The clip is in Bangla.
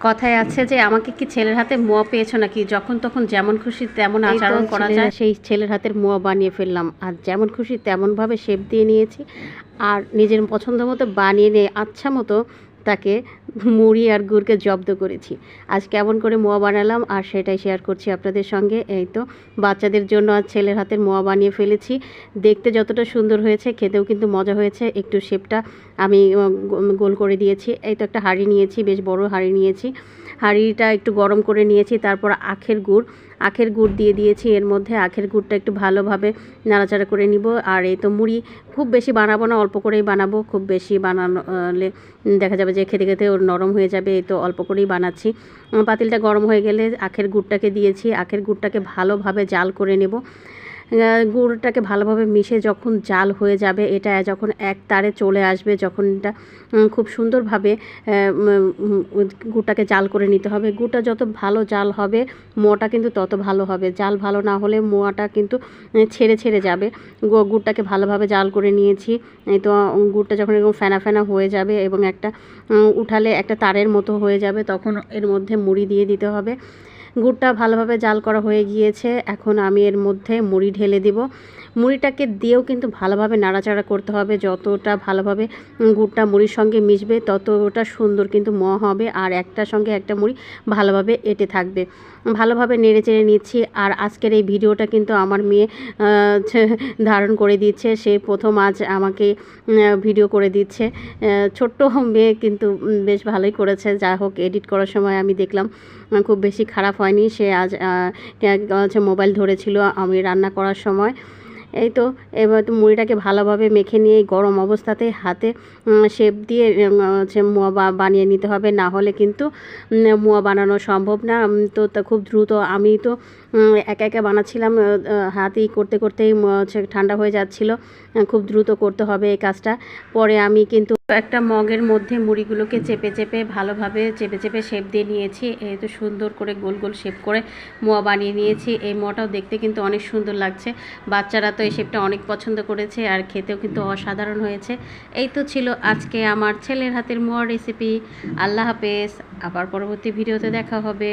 কথায় আছে যে আমাকে কি ছেলের হাতে মোয়া পেয়েছ নাকি? যখন তখন যেমন খুশি তেমন আচরণ করা যায়। সেই ছেলের হাতের মোয়া বানিয়ে ফেললাম। আর যেমন খুশি তেমনভাবে শেপ দিয়ে নিয়েছি। আর নিজের পছন্দ মতো বানিয়ে নিয়ে আচ্ছা মতো তাকে মুড়ি আর গুড়কে জব্দ করেছি। আজ কেমন করে মোয়া বানালাম আর সেটাই শেয়ার করছি আপনাদের সঙ্গে। এই তো, বাচ্চাদের জন্য আর ছেলের হাতের মোয়া বানিয়ে ফেলেছি। দেখতে যতটা সুন্দর হয়েছে, খেতেও কিন্তু মজা হয়েছে। একটু শেপটা আমি গোল করে দিয়েছি। এই তো একটা হাঁড়ি নিয়েছি, বেশ বড় হাঁড়ি নিয়েছি। হাঁড়িটা একটু গরম করে নিয়েছি, তারপর আখের গুড়। আখের গুড় দিয়ে দিয়েছি, এর মধ্যে আখের গুড়টা একটু ভালোভাবে নাড়াচাড়া করে নিব। আর এই তো মুড়ি খুব বেশি বানাবো না, অল্প করেই বানাবো, খুব বেশি বানালে দেখা যাবে যে খেতে খেতে ওর নরম হয়ে যাবে, এই তো অল্প করেই বানাচ্ছি। পাতিলটা গরম হয়ে গেলে আখের গুড়টাকে দিয়েছি, আখের গুড়টাকে ভালোভাবে জাল করে নেব। গুড়টাকে ভালোভাবে মিশে যখন জাল হয়ে যাবে, এটা যখন এক তারে চলে আসবে, যখন এটা খুব সুন্দরভাবে গুড়টাকে জাল করে নিতে হবে। গুড়টা যত ভালো জাল হবে মোয়াটা কিন্তু তত ভালো হবে। জাল ভালো না হলে মোয়াটা কিন্তু ছেড়ে ছেড়ে যাবে। গুড়টাকে ভালোভাবে জাল করে নিয়েছি। তো গুড়টা যখন এরকম ফেনা ফেনা হয়ে যাবে এবং একটা উঠালে একটা তারের মতো হয়ে যাবে, তখন এর মধ্যে মুড়ি দিয়ে দিতে হবে। গুড়টা ভালোভাবে জাল করা হয়ে গিয়েছে। এখন আমি এর মধ্যে মুড়ি ঢেলে দিব। মুড়িটাকে দিয়েও কিন্তু ভালোভাবে নাড়াচাড়া করতে হবে। যতটা ভালোভাবে গুড়টা মুড়ির সঙ্গে মিশবে, ততটা সুন্দর কিন্তু ম হবে। আর একটার সঙ্গে একটা মুড়ি ভালোভাবে এঁটে থাকবে। ভালোভাবে নেড়ে চেড়ে নিচ্ছি। আর আজকের এই ভিডিওটা কিন্তু আমার মেয়ে ধারণ করে দিচ্ছে। সে প্রথম আজ আমাকে ভিডিও করে দিচ্ছে। ছোট্ট মেয়ে কিন্তু বেশ ভালোই করেছে। যা হোক, এডিট করার সময় আমি দেখলাম, খুব বেশি খারাপ হয়নি, সে আজ হচ্ছে মোবাইল ধরেছিল আমি রান্না করার সময়। এই তো, এবার তো মুড়িটাকে ভালোভাবে মেখে নিয়ে গরম অবস্থাতে হাতে শেপ দিয়ে হচ্ছে মোয়া বানিয়ে নিতে হবে। না হলে কিন্তু মুয়া বানানো সম্ভব না। তো খুব দ্রুত আমি তো একা একা বানাচ্ছিলাম আহ, করতে করতেই ঠান্ডা হয়ে যাচ্ছিল। খুব দ্রুত করতে হবে এই কাজটা। পরে আমি কিন্তু একটা মগের মধ্যে মুড়িগুলোকে চেপে চেপে ভালোভাবে চেপে চেপে শেপ দিয়ে নিয়েছি। এই তো সুন্দর করে গোল গোল শেপ করে মোয়া বানিয়ে নিয়েছি। এই মোয়াটাও দেখতে কিন্তু অনেক সুন্দর লাগছে। বাচ্চারা তো এই শেপটা অনেক পছন্দ করেছে আর খেতেও কিন্তু অসাধারণ হয়েছে। এই তো ছিল আজকে আমার ছেলের হাতের মোয়া রেসিপি আল্লাহ হাফেজ। আবার পরবর্তী ভিডিওতে দেখা হবে।